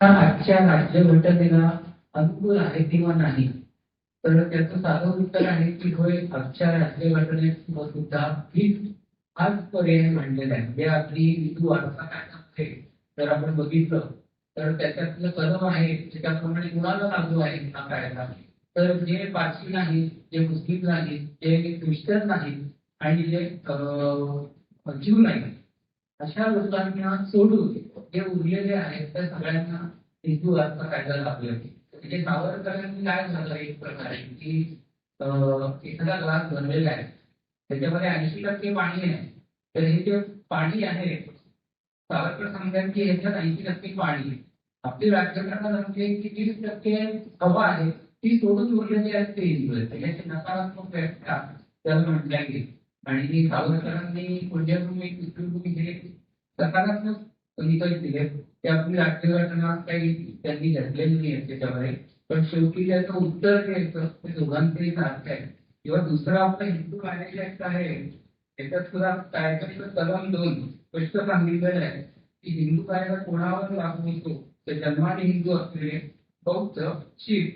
आजच्या राज्यघटनेला अनुकूल आहे किंवा नाही? तर त्याचं साधं उत्तर आहे की होय आजच्या राज्यघटनेत सुद्धा हीच हाच पर्याय मांडलेला आहे. म्हणजे आपली हिंदू वारसा जर आपण बघितलं तर त्याच्यातलं कलम आहे त्याच्याप्रमाणे कुणाला लागू आहे हा कायदा. तर जे पारसी नाही जे मुस्लिम नाही जे ख्रिश्चन नाही आणि जे जीव नाही अशा लोकांना सोडून जे उरलेले आहेत, त्या सगळ्यांना हिंदू वारसा कायदा लागू आहे म्हणजे सावरकरांनी काय झालं एक प्रकारे की एखादा ग्लास भरलेला आहे. त्याच्यामध्ये ऐंशी टक्के पाणी आहे. तर हे जे पाणी आहे, सावरकर सांगतात की ह्याच्यात ऐंशी टक्के पाणी आहे. आपली राज्यघटना सांगते की तीस टक्के हवा आहे, ती सोडून उरलेली आहे ते हिंदू आहे त्याच्याची नकारात्मक व्याख्या त्याला म्हटल्या गेली. आणि सावरकरांनी पुण्यभूमी पितृभूमी हे सकारात्मक निकष दिले ते आपली राज्यघटना काही त्यांनी घडलेली नाही त्याच्यामध्ये. पण शेवटी त्याचं उत्तर द्यायचं ते दोघांचंही सारखं आहे. किंवा दुसरं आपला हिंदू कायद्याचे आहे. त्याच्यात सुद्धा कायद्याचं कलम दोन स्पष्ट सांगितलेलं आहे की हिंदू कायदा कोणावर लागू होतो? ते जन्माने हिंदू असलेले बौद्ध शीख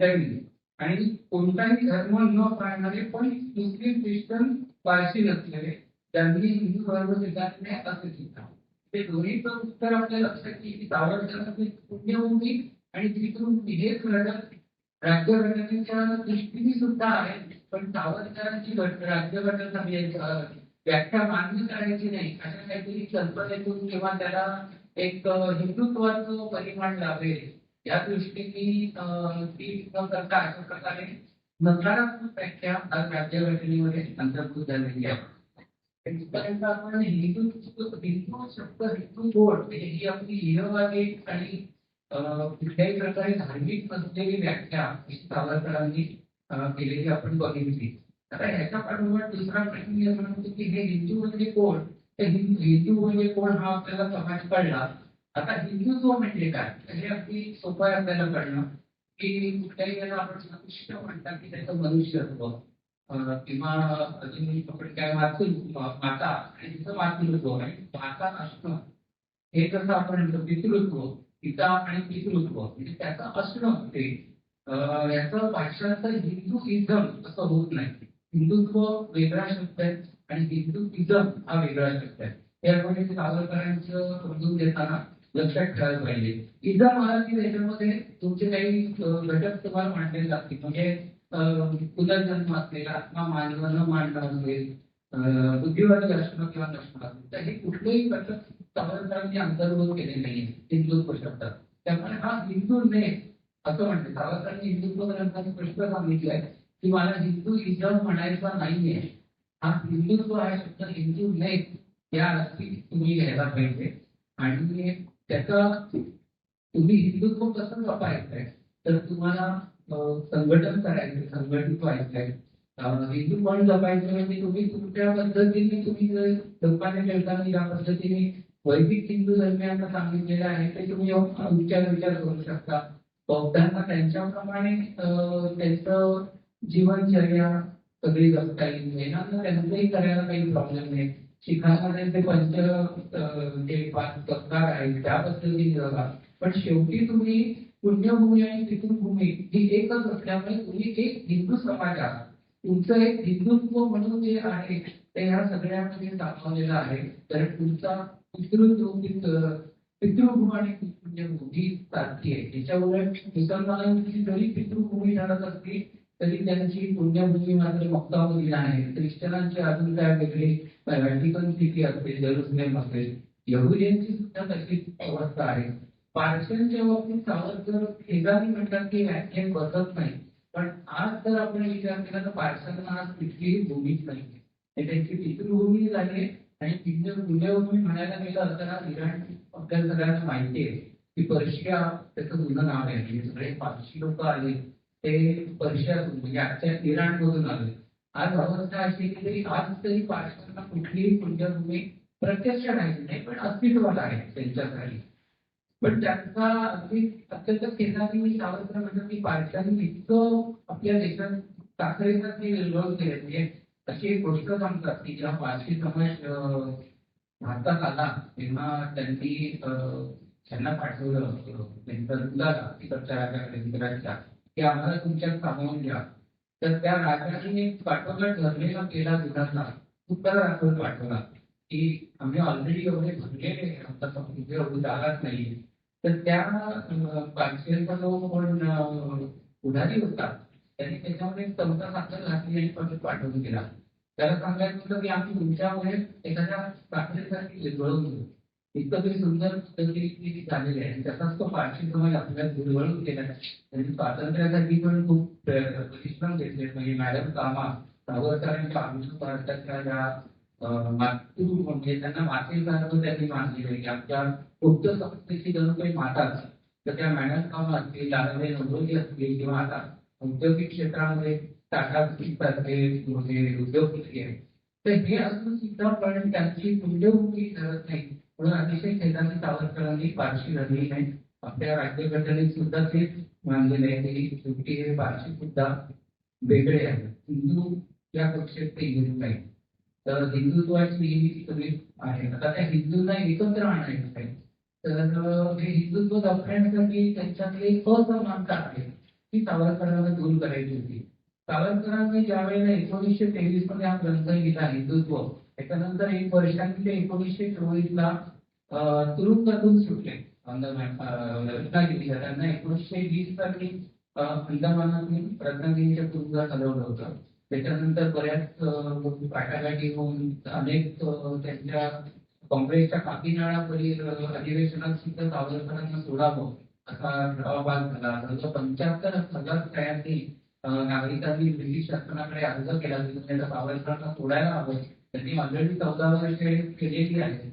जैन आणि कोणताही धर्म न पाळणारे पण मुस्लिम ख्रिश्चन पारशी नसलेले. त्यांनी हिंदू धर्म स्वीकारले असं चिंता ते दोन्हीचं उत्तर आपल्या लक्षात येईल की सावरकरांची पुण्यभूमी आणि पितृभूमी हेच राज्य राज्यघटनेच्या दृष्टीने सुद्धा आहे. पण सावरकरांची घट- राज्यघटना व्याख्या मान्य करायची नाही. अशा काहीतरी कल्पनेतून किंवा त्याला एक हिंदुत्वाचं परिमाण लाभेल. या दृष्टीने ती न करता अशा प्रकारे नकारात्मक व्याख्या आज राज्यघटनेमध्ये अंतर्भूत झालेली आहे आपण हिंदू हिंदू शब्द हिंदू गोड म्हणजे ही आपली इहवादी आणि कुठल्याही प्रकारे धार्मिक नसलेली व्याख्या सावरकरांनी केलेली आपण बघितली. आता ह्याच्या पाठोपाठ दुसरा प्रश्न निर्माण होतो की हे हिंदू म्हणजे कोण? तर हिंदू हिंदू म्हणजे कोण हा आपल्याला समाज कळला. आता हिंदुत्व म्हणजे काय हे अगदी सोपं आहे आपल्याला कळणं की कुठल्याही वेळेला आपण विशिष्ट म्हणतात की त्याचं मनुष्यत्व किंवा अजून आपण काय वाचून माता आणि तिचं मातृत्व आणि माता असणं हे कसं आपण म्हणतो पितृत्व पिता आणि पितृत्व म्हणजे त्याचं असणं ते अं, याचं भाषांतर हिंदुइझम असं होत नाही. हिंदुत्व वेगळा शब्द आहे आणि हिंदुइझम हा वेगळा शब्द आहे. हे आपण सावरकरांचं समजून देताना लक्षात ठेवायला पाहिजे. इझम आला त्याच्यामध्ये तुमचे काही घटक तुम्हाला मांडले लागतील म्हणजे पुनर्जन्म असलेला आत्मा मानव न मानणं असेल बुद्धिवादी असणं किंवा नसणं असेल तर हे कुठलेही घटक सावरकरांनी अंतर्भूत केले नाही हिंदुत्व शब्दात त्यामुळे हा हिंदू ने असं म्हणते सावरकरांनी हिंदुत्व ग्रंथाने प्रश्न सांगितलाय की मला हिंदू इजम म्हणायचा नाहीये. हा हिंदुत्व हा शब्द हिंदू ने या अर्थी तुम्ही घ्यायला पाहिजे. आणि त्याचा तुम्ही हिंदुत्व कसं जपायचंय तर तुम्हाला संघटन करायचं संघटित व्हायचंय. हिंदू पण जपायचं म्हणजे तुम्ही तुमच्या पद्धतीने तुम्ही जर खेळताना ज्या पद्धतीने वैदिक हिंदू धर्मियांना सांगितलेलं आहे ते तुम्ही विचार विचार करू शकता. बौद्धांना त्यांच्याप्रमाणे त्यांचं जीवनचर्या सगळी जगता येईल. जैनांना त्यांचंही करायला काही प्रॉब्लेम नाही. शिखांमध्ये ते पंच जे पाच आहेत त्या पद्धतीने जगा पण शेवटी तुम्ही पुण्यभूमी आणि पितृभूमी ही एकच असल्यामुळे तुम्ही एक हिंदू समाज आहात. तुमचं एक हिंदुत्व म्हणून जे आहे ते ह्या सगळ्यामध्ये दाखवलेलं आहे. तर तुमचा पितृत्व पित- पितृभूमी आणि पुण्यभूमी सारखी आहे. त्याच्यामुळे मुसलमानांची जरी पितृभूमी ठरत असली तरी त्यांची पुण्यभूमी मात्र मुक्तावली आहे. ख्रिश्चनांची अजून काय वेगळी व्हॅटिकन सिटी असेल जेरुसलेम असेल यहुदियांची सुद्धा तशीच अवस्था आहे. पारशांच्या बाबतीत सावरकर शेजारी म्हणतात की व्याख्यान बसत नाही. पण आज जर आपण विचार केला तर पारशांना आज तितकी भूमीच नाही. त्यांची पितृभूमी झाली आणि तिथं पुण्यभूमी म्हणायला गेलं तर आज इराण आपल्याला सगळ्यांना माहिती आहे. की पर्शिया त्याचं जुनं नाव आहे. म्हणजे सगळे पारशी लोक आले. ते पर्शियातून म्हणजे आजच्या इराण मधून आले आज अवस्था अशी की तरी आज तरी पारशांना कुठलीही पुण्यभूमी प्रत्यक्ष राहिली नाही पण अस्तित्वात आहे त्यांच्यासाठी. पण त्यांचा अगदी अत्यंत केंद्राने मी सावरकर म्हणजे मी पारशांनी इतकं आपल्या देशात साखरेचा ते विरोध केले. म्हणजे अशी एक गोष्ट सांगतात की जेव्हा पारशी समाज भारतात आला तेव्हा त्यांनी त्यांना पाठवलं होतं तुला तिकडच्या राजाकडे की आम्हाला तुमच्यात सामावून घ्या तर त्या राजाने पाठवला ठरलेला केला गुजरातला उत्तर राठोड पाठवला की आम्ही ऑलरेडी एवढे भरलेले आता समजा एवढी जागाच नाही तर त्या पाचशेचा जो कोण उधारी पुढारी होता त्यांनी त्याच्यामध्ये चौथा साखर घातली आणि परत पाठवून दिला. त्याला सांगायचं होतं की आम्ही तुमच्यामुळे एखाद्या साखरेसाठी विरघळून घेऊ इतकं तरी सुंदर त्यांनी झालेले आहे आणि तो पार्श्विक समाज आपल्याला विरघळून केला त्यांनी स्वातंत्र्यासाठी पण खूप प्रशिक्षण परिश्रम घेतले. म्हणजे मॅडम कामा सावरकरांच्या आमच्या भारताच्या ज्या मातृ म्हणजे त्यांना मातेसारखं त्यांनी मानलेले की आमच्या फक्त संस्थेची जणू काही माता तर त्या मॅडम कामा असतील दादाबाई नवरोजी असतील किंवा आता औद्योगिक क्षेत्रामध्ये टाटा सारखे म्हणजे उद्योगपती आहे तर हे असून सुद्धा पण त्यांची मूल्यभूमी ठरत नाही. म्हणून अतिशय खेदाची सावरकरांनी पारशी धरली नाही. आपल्या राज्यघटनेत सुद्धा तेच मानलेले आहे की शेवटी हे पारशी सुद्धा वेगळे आहे. हिंदू या पक्षात ते हिंदू नाही तर हिंदुत्वाची ही सगळी आहे. आता त्या हिंदूंना एकत्र आणायचं आहे. तर हे हिंदुत्व दाखवण्यासाठी त्यांच्यातली असमानता आहे. ती सावरकरांना दूर करायची होती. सावरकरांनी ज्या वेळेला एकोणीसशे तेवीसमध्ये हा ग्रंथ लिहिला हिंदुत्व त्याच्यानंतर एक वर्षांनी ते एकोणीसशे चोवीसला ला तुरुंगातून सुटले अंदमान त्यांना एकोणीसशे वीस साली अं, अंदमानातून रत्नागिरीच्या तुरुंगात हलवलं होतं. त्याच्यानंतर बऱ्याच अं, पाठागाठी होऊन अनेक त्यांच्या काँग्रेसच्या काकीनाळावरील अधिवेशनात सुद्धा सावरकरांना सोडावं असा ठराव झाला. जवळजवळ पंच्याहत्तर हजार स्त्रियांनी नागरिकांनी ब्रिटिश शासनाकडे अर्ज केला म्हणजे की तुम्ही सावरकरांना सोडायला हवं. त्यांनी ऑलरेडी चौदा वर्षे केलेली आहे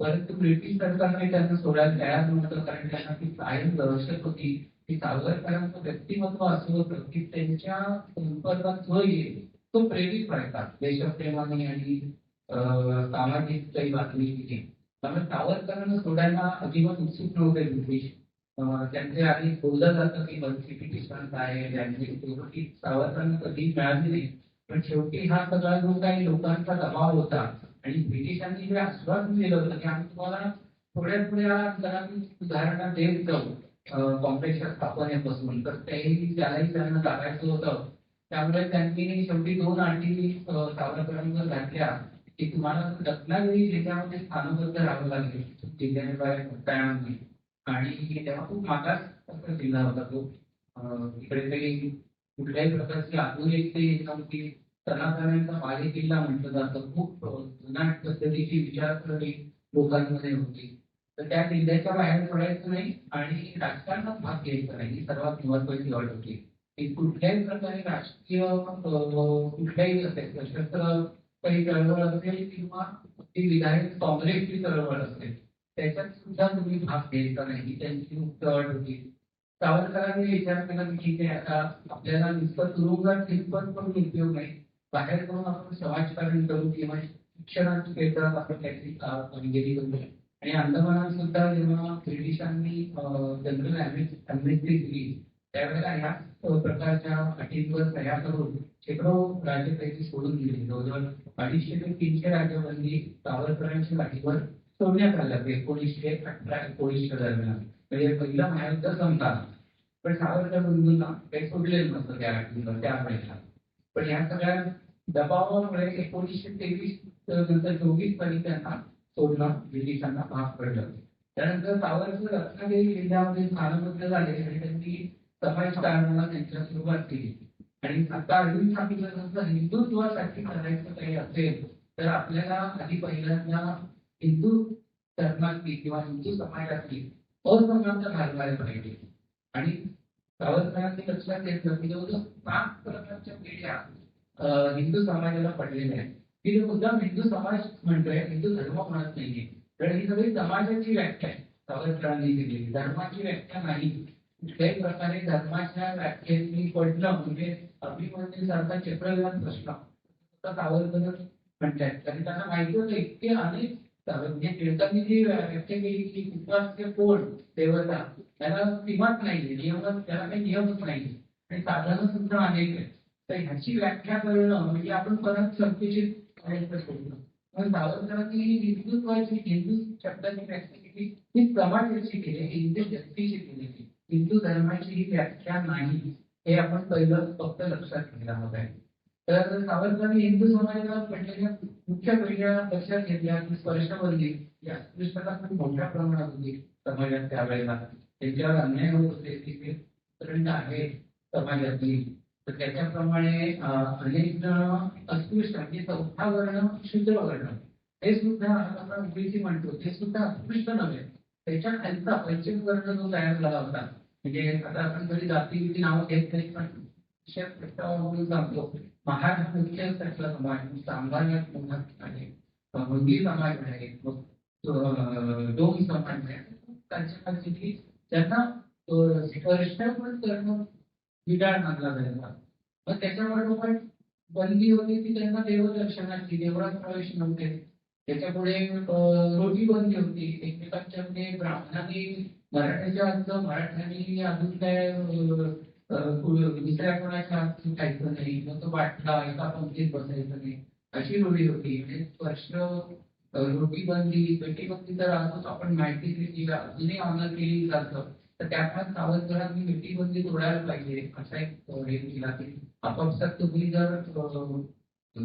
परंतु ब्रिटिश सरकारने त्यांना सोडायला तयार नव्हतं कारण त्यांना ती कायम आवश्यक होती. की सावरकरांचं व्यक्तिमत्व असं होतं की त्यांच्या संपर्कात जो येईल तो प्रेरित व्हायचा देशप्रेमाने आणि सामाजिक काही बातमी तिथे त्यामुळे सावरकरांना सोडायला अजिबात उत्सुक नव्हते ब्रिटिश. त्यांचे आधी बोललं जातं की कॉन्स्टिट्यूशन काय आहे त्यांची सावरकरांना कधी मिळाली नाही. पण शेवटी हा सगळा जो काही लोकांचा दबाव होता आणि ब्रिटिशांनी जे आश्वासन दिलं होतं की आम्ही तुम्हाला थोड्या थोड्या अंतराने सुधारणा देत जाऊ काँग्रेसच्या स्थापनेपासून तर तेही त्यालाही त्यांना दाखायचं होतं. त्यामुळे त्यांनी शेवटी दोन अटी सावरकरांवर घातल्या की तुम्हाला रत्नागिरी जिल्ह्यामध्ये स्थानबद्ध राहावं लागेल जिल्ह्याबाहेर बाहेर आणि तेव्हा खूप मागास जिल्हा होता तो. इकडे काही कुठल्याही प्रकारची आधुनिक नव्हती सनातनांचा बाले किल्ला म्हटलं जातं. खूप जुनाट पद्धतीची विचारसरणी लोकांमध्ये होती. तर त्या किल्ल्याच्या बाहेर पडायचं नाही आणि राजकारणात भाग घ्यायचा नाही. ही सर्वात महत्वाची अट होती. की कुठल्याही प्रकारे राजकीय कुठल्याही असेल सशस्त्र काही चळवळ असेल किंवा ती विधायक काँग्रेसची चळवळ असेल त्याच्यात सुद्धा तुम्ही भाग घ्यायचा नाही. त्यांची मुक्त अट होती. सावरकरांनी विचार केला की ठीक आहे आता आपल्याला नुसतं तुरुंगात कितपत पण उपयोग नाही. बाहेर करून आपण समाजकारण करू किंवा शिक्षणाच्या क्षेत्रात आपण काहीतरी कामगिरी करू म्हणजे. आणि अंदमानात सुद्धा जेव्हा ब्रिटिशांनी जनरल अमेरिकी दिली त्यावेळेला ह्या प्रकारच्या अटींवर तयार करून शेकडो राज्य राज्यपैकी सोडून दिली. जवळजवळ अडीचशे ते तीनशे राज्यबंदी सावरकरांच्या गाठीवर सोडण्यात आल्या एकोणीसशे अठरा एकोणीसच्या दरम्यान. म्हणजे पहिला महायुद्ध संपला पण सावरकर बंधूंना काही सोडलेलं नसतं त्या त्या वेळेला. पण या सगळ्या दबावामुळे एकोणीसशे तेवीस नंतर चोवीस साली त्यांना सोडणं ब्रिटिशांना भाग पडलं. त्यानंतर सावरकर रत्नागिरी जिल्ह्यामध्ये स्थानबद्ध झाले आणि त्यांनी समाजकारणाला त्यांच्या सुरुवात केली. आणि आता अरविंद सांगितल्यानंतर हिंदुत्वासाठी करायचं काही असेल तर आपल्याला आधी पहिल्यांदा हिंदू धर्मातली किंवा हिंदू समाजातली असमानता घालवायला पाहिजे. आणि सावरकरांनी लक्षात घेतलं की जवळजवळ पाच प्रकारच्या पिढ्या हिंदू समाजाला पडलेल्या आहेत. की मुद्दाम हिंदू समाज म्हणतोय हिंदू धर्म म्हणत नाहीये. तर ही सगळी समाजाची व्याख्या आहे. सावरकरांनी दिलेली. धर्माची व्याख्या नाही. कुठल्याही प्रकारे धर्माच्या व्याख्येने पडलं म्हणजे अभिमन्यू सारखा चक्रव्यूहात प्रश्न तर सावरकर म्हणतात कारण त्यांना माहिती होतं इतके अनेक म्हणजे टिळकांनी जी व्याख्या केली की कुठला कोण देवता त्याला सीमाच नाही नियमच त्याला काही नियमच नाही. आणि साधनं सुद्धा अनेक आहेत तर ह्याची व्याख्या करणं म्हणजे आपण परत संकुचित करायचं सोडलं पण सावरकरांनी हिंदुत्वाची हिंदू शब्दाची व्याख्या केली. ही समाजाची केली हिंदू व्यक्तीची केली. हिंदू धर्माची ही व्याख्या नाही. हे आपण पहिलं फक्त लक्षात घ्यायला हवं आहे. तर सावरकरांनी हिंदू समाजाला पडलेल्या मुख्य पहिल्या लक्षात घेतल्या की स्पर्शबंदी या अस्पृश्यता खूप मोठ्या प्रमाणात होती. समाजात त्यावेळेला त्यांच्यावर अन्याय होत होते तिथे प्रचंड आहे समाजातली. तर त्याच्याप्रमाणे अनेक जण अस्पृश्य म्हणजे चौथा वर्ण शूद्र वर्ण. हे सुद्धा आपण ओबीसी म्हणतो ते सुद्धा अस्पृश्य नव्हे. त्याच्या खालचा पंचम वर्ण जो तयार झाला होता. म्हणजे आता आपण कधी जाती नावं घेत नाही पण विषय प्रस्तावावरून सांगतो मुख्य त्यातला समाज सांभाळण्यात आहे मुंगी समाज आहे डोम समाज आहे त्यांना करणं विडाळ मानला जायचा मग त्याच्याबरोबर बंदी होती ती त्यांना देवदर्शनाची देवळात प्रवेश नव्हते त्याच्यापुढे रोटी बंदी होती एकमेकांच्या ब्राह्मणांनी मराठ्याच्या हातचं मराठ्यांनी अजून काय अं, अं, कु- दुसऱ्या कोणाच्या हातचं नाही मग तो वाटला पंक्तीत बसायचं नाही. अशी रूढी होती म्हणजे अं, रोटी पेटी बंदी तर अजून आपण माहिती अजूनही अंमल केली जातं. तर त्यामुळे सावधकरांनी पेटी बंदी तोडायला पाहिजे असा एक हे केला की आपापसात तुम्ही जर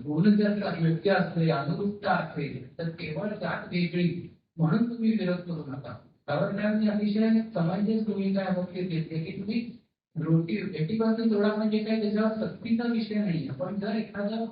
गुण जर योग्य असले अनुरूपता असेल तर केवळ जात वेगळी म्हणून तुम्ही विरोध करू नका. सावरकरांनी अतिशय समाजच भूमिका घेतली की तुम्ही रोटी पेटीबंदी तोडा म्हणजे काय त्याच्यावर सक्तीचा विषय नाही पण जर एखादा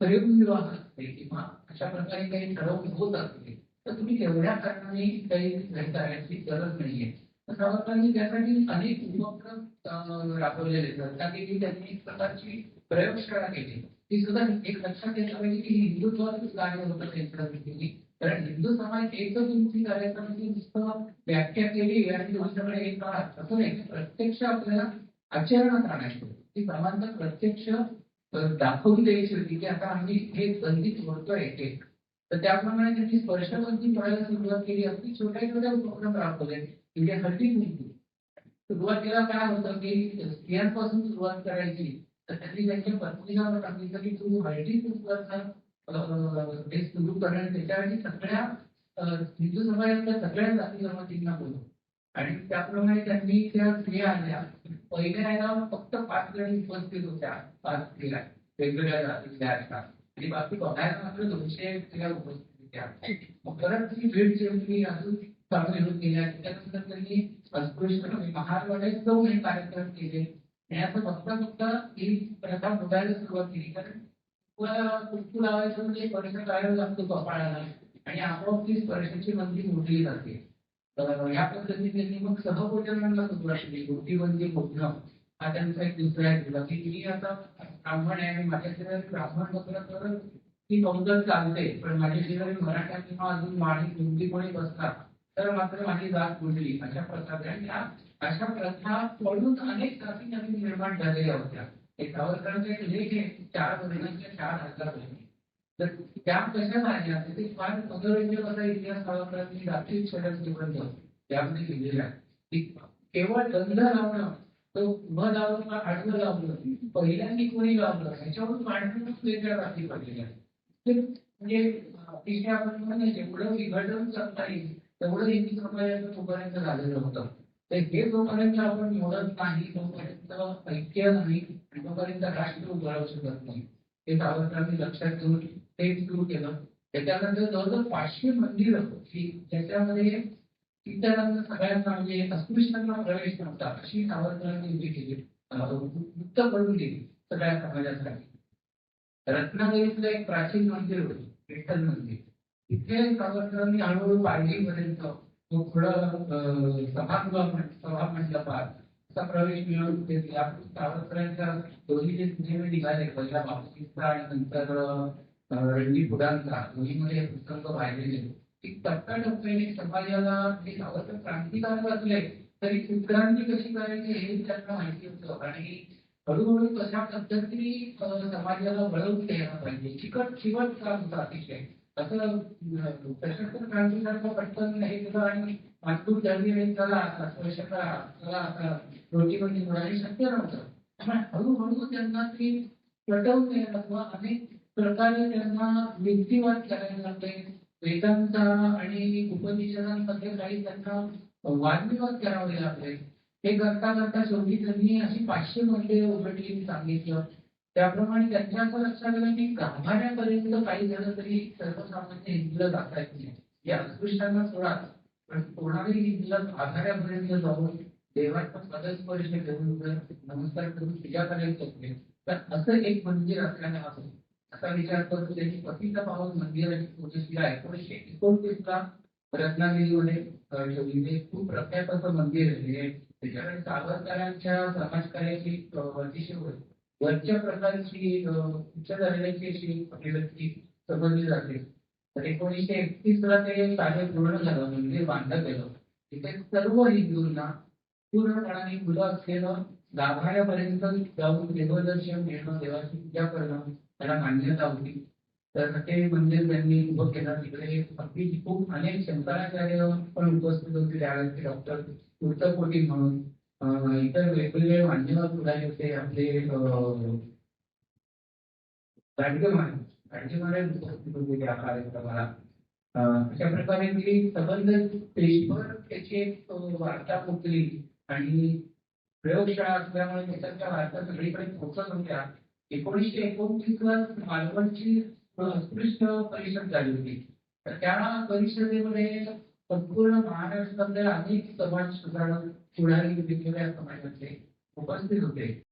प्रयोग विवाह असते किंवा अशा प्रकारे काही ठरवून होत असते तर तुम्ही तेवढ्या कारणाने काही करायची गरज नाहीये. तर सावरकरांनी त्यासाठी अनेक उपक्रम राबवलेले सरकारने त्यांनी एक प्रकारची प्रयोगशाळा केली. ती सुद्धा एक लक्षात घेतलं पाहिजे की हिंदुत्वाचं कार्य होतं त्यांच्या दृष्टीने कारण हिंदू समाज एकच उंची करायचा म्हणजे नुसतं व्याख्या केली आणि दुसऱ्याकडे एक काळा. असं नाही. प्रत्यक्ष आपल्याला आचरणात आणायचं ती समानता प्रत्यक्ष दाखवून द्यायची होती की आता आम्ही हे बंदी करतोय एक एक तर त्याप्रमाणे त्यांनी स्पर्शबंदी करायला सुरुवात केली. अगदी छोट्या छोट्या उपक्रम राबवले. म्हणजे हल्ली मिळते सुरुवातीला काय होतं की स्त्रियांपासून सुरुवात करायची. तर त्यांनी त्यांच्या पत्नीला सांगितलं की तू हळदी कुंकवाचा हे सुरू करणं सगळ्या हिंदू समाजातल्या सगळ्या जाती जमातींना बोलतो आणि त्याप्रमाणे त्यांनी त्या स्त्रिया आल्या. पहिल्या याला फक्त पाच जणी उपस्थित होत्या. पाच स्त्रिया वेगवेगळ्या जातीच्या असतात. आणि बाकी बघायला मात्र दोनशे स्त्रिया उपस्थित होत्या. मग परत ती भेट जेवली अजून चांगली होत गेल्या त्याच्यानंतर त्यांनी अस्पृश्य महारवाड्यात जाऊन हे कार्यक्रम केले. आणि असं बघता बघता ही प्रथा मोडायला सुरुवात केली. कारण कुंकू लावायचं म्हणजे स्पर्श करायला लागतो कपाळाला आणि आपोआप ती स्पर्शाची बंदी मोठली जाते तर या पद्धतीने त्यांनी मग सहभोजनाला सुरुवात केली गोष्टी बंदी मोडणं हा त्यांचा एक दुसरा दिला की मी आता ब्राह्मण आहे आणि माझ्या शरीरात ब्राह्मण बसलं तर ती बहुधा चालते पण माझ्या शरीरात मराठा किंवा अजून माळी हिंदी कोणी बसला तर मात्र माझी जात बुडली अशा प्रकारे आणि या अशा प्रथा पडून अनेक जाती नवीन निर्माण झालेल्या होत्या. एक सावरकरांचा एक लेख आहे चार महिन्यांचे चार हजार वर्णी तर त्या कशा झाल्या ते फार मनोरंजक असा इतिहास सावरकरांनी जाती षडक निबंध त्यामध्ये लिहिलेला आहे. केवळ गंध लावणं तो न लावणं आडवं लावलं पहिल्यांदा कोणी लावलं ह्याच्यावरून मांडणं वेगळ्या राखी पडलेल्या आहेत. म्हणजे अतिशय आपण म्हणायचे जेवढं विघटन करता येईल तेवढं हिंदी समाजाचं तोपर्यंत झालेलं होतं. तर हे जोपर्यंत आपण मोडत नाही तोपर्यंत ऐक्य नाही आणि तोपर्यंत राष्ट्र उभारू शकत नाही. हे सावरकरांनी लक्षात घेऊन ते सुरू केलं. त्याच्यानंतर जवळजवळ पाचशे मंदिर की ज्याच्यामध्ये इतरांना सगळ्यांना म्हणजे अस्पृश्यांना प्रवेश नव्हता अशी सावरकरांनी उभी केली. मुक्त करून दिली सगळ्या समाजासाठी. रत्नागिरीतलं एक प्राचीन मंदिर होतं विठ्ठल मंदिर. तिथे सावरकरांनी हळूहळू पाहिजेपर्यंत पर्यंत पुढं सभागृह सभा मंडपात प्रवेश मिळवून घेतला सावरकरांच्या दोन्ही जे सिनेमे निघाले. पहिला बापूजीचा आणि नंतर अं, रणजित दोन्हीमध्ये हे पुस्तक पाहिलेले. की समाजाला हे सावरकर क्रांतिकारक असले तरी उत्क्रांती कशी करायची हे त्यांना माहिती होतं आणि हळूहळू कशा पद्धतीने समाजाला वळवून द्यायला पाहिजे. चिकट चिवट काम होतं अतिशय. असं अं, सशस्त्र क्रांतीसारखं पटकन हे केलं आणि मातूर जर्नी आणि चला आता स्पर्श चला आता रोटी बंदी हे शक्य नव्हतं. त्यामुळे हळूहळू त्यांना ते पटवून द्यायला किंवा अनेक प्रकारे त्यांना युक्तिवाद करायला लागले. वेदांचा आणि उपनिषदांमध्ये काही त्यांना वादविवाद करावे लागले. हे करता करता शेवटी त्यांनी अशी पाचशे मध्ये उघडली सांगितलं. त्याप्रमाणे त्यांच्या असं लक्षात आलं की गाभाऱ्यापर्यंत काही झालं तरी सर्वसामान्य हिंदूला जाता येत नाही. या अस्पृश्यांना सोडा. पण कोणालाही हिंदूला गाभाऱ्यापर्यंत जाऊन देवाचा पदस्पर्श घेऊन जर नमस्कार करून पूजा करायला शकते तर असं एक मंदिर असल्याने असं असा विचार करतो त्यांनी पतिता पावन मंदिराची पूजशिला एकोणीसशे एकोणतीसला रत्नागिरीमध्ये ठेवलेले खूप प्रख्यात असं मंदिर आहे. म्हणजे त्याच्याकडे सावरकरांच्या समाजकार्याची अतिशय वर- वरच्या प्रकारची उच्च दर्जाची अशी आपली समजली जाते. तर एकोणीसशे एकतीस ला ते कार्य पूर्ण झालं म्हणजे बांधलं गेलं. तिथे सर्व हिंदूंना पूर्णपणाने मुलं असलेलं गाभाऱ्यापर्यंत जाऊन देवदर्शन घेणं देवाची पूजा करणं त्याला मान्यता होती. तर ते मंदिर त्यांनी उभं केलं. तिकडे अगदी खूप अनेक शंकराचार्य पण उपस्थित होते त्यावेळेस डॉक्टर उत्तरकोटी म्हणून. इतर वेगवेगळे मान्यवर पुढारी होते आपले अं, गाडगे महाराज. गाडगे उपस्थित होते कार्यक्रमाला. अशा प्रकारे मी संबंध देशभर त्याची एक वार्ता पोचली आणि प्रयोगशाळा असल्यामुळे त्याच्या वार्ता सगळीकडे पोहोचत होत्या. एकोणीसशे एकोणतीस ला मालवणची उत्कृष्ट परिषद झाली होती. तर त्या परिषदेमध्ये संपूर्ण महाराष्ट्रातल्या अनेक समाज सुधारक पुढारी वेगवेगळ्या समाजाचे उपस्थित होते.